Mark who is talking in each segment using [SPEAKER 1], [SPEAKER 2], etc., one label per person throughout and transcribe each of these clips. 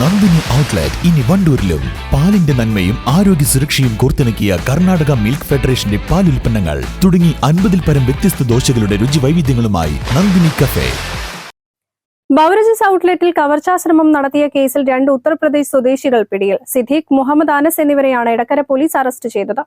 [SPEAKER 1] Nandini outlet ഇനി വണ്ടൂരിലും. പാലിന്റെ നന്മയും ആരോഗ്യ സുരക്ഷയും കോർത്തിണക്കിയ കർണാടക മിൽക്ക് ഫെഡറേഷന്റെ പാൽ ഉൽപ്പന്നങ്ങൾ തുടങ്ങി അൻപതിൽ പരം വ്യത്യസ്ത ദോശകളുടെ രുചി വൈവിധ്യങ്ങളുമായി നന്ദിനി കഫേ.
[SPEAKER 2] ബവറേജസ് ഔട്ട്ലെറ്റിൽ കവർച്ചാശ്രമം നടത്തിയ കേസിൽ രണ്ട് ഉത്തർപ്രദേശ് സ്വദേശികൾ പിടിയിൽ. സിദ്ദീഖ് മുഹമ്മദ് അനസ് എന്നിവരെയാണ് ഇടക്കര പോലീസ് അറസ്റ്റ് ചെയ്തത്.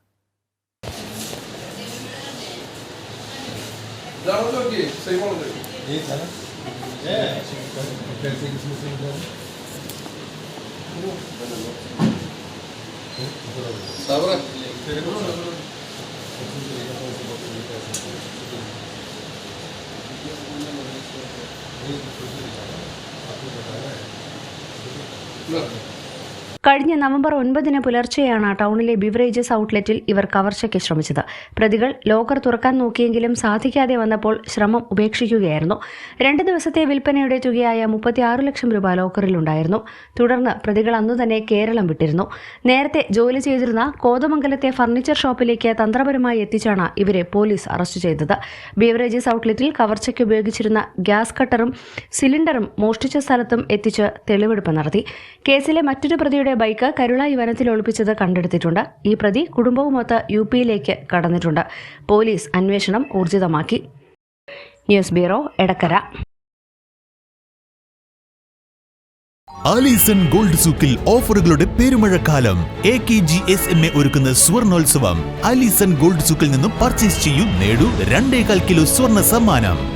[SPEAKER 2] Sabra. No.
[SPEAKER 3] കഴിഞ്ഞ നവംബർ ഒൻപതിന് പുലർച്ചെയാണ് ടൗണിലെ ബിവറേജസ് ഔട്ട്ലെറ്റിൽ ഇവർ കവർച്ചയ്ക്ക് ശ്രമിച്ചത്. പ്രതികൾ ലോക്കർ തുറക്കാൻ നോക്കിയെങ്കിലും സാധിക്കാതെ വന്നപ്പോൾ ശ്രമം ഉപേക്ഷിക്കുകയായിരുന്നു. രണ്ട് ദിവസത്തെ വിൽപ്പനയുടെ തുകയായ മുപ്പത്തിയാറ് ലക്ഷം രൂപ ലോക്കറിലുണ്ടായിരുന്നു. തുടർന്ന് പ്രതികൾ അന്നു തന്നെ കേരളം വിട്ടിരുന്നു. നേരത്തെ ജോലി ചെയ്തിരുന്ന കോതമംഗലത്തെ ഫർണിച്ചർ ഷോപ്പിലേക്ക് തന്ത്രപരമായി എത്തിച്ചാണ് ഇവരെ പോലീസ് അറസ്റ്റ് ചെയ്തത്. ബിവറേജസ് ഔട്ട്ലെറ്റിൽ കവർച്ചയ്ക്ക് ഉപയോഗിച്ചിരുന്ന ഗ്യാസ് കട്ടറും സിലിണ്ടറും മോഷ്ടിച്ച സ്ഥലത്തും എത്തിച്ച് തെളിവെടുപ്പ് നടത്തി. കേസിലെ മറ്റൊരു പ്രതിയുടെ ബൈക്ക് കരുളായി വനത്തിൽ ഒളിപ്പിച്ചത് കണ്ടെടുത്തിട്ടുണ്ട്. ഈ പ്രതി കുടുംബവുമൊത്ത് യു പിയിലേക്ക് കടന്നിട്ടുണ്ട്. പോലീസ് അന്വേഷണം ഊർജിതമാക്കി. News bureau Edakkara.
[SPEAKER 1] Alison gold സൂക്കിൽ ഓഫറുകളുടെ പെരുമഴക്കാലം. A K G S M A ഒരുക്കുന്ന സ്വർണോത്സവം. ആലീസൺ ഗോൾഡ് സൂക്കിൽ നിന്നും പർച്ചേസ് ചെയ്യൂ നേടൂ രണ്ടേകാൽ കിലോ സ്വർണ സമ്മാനം.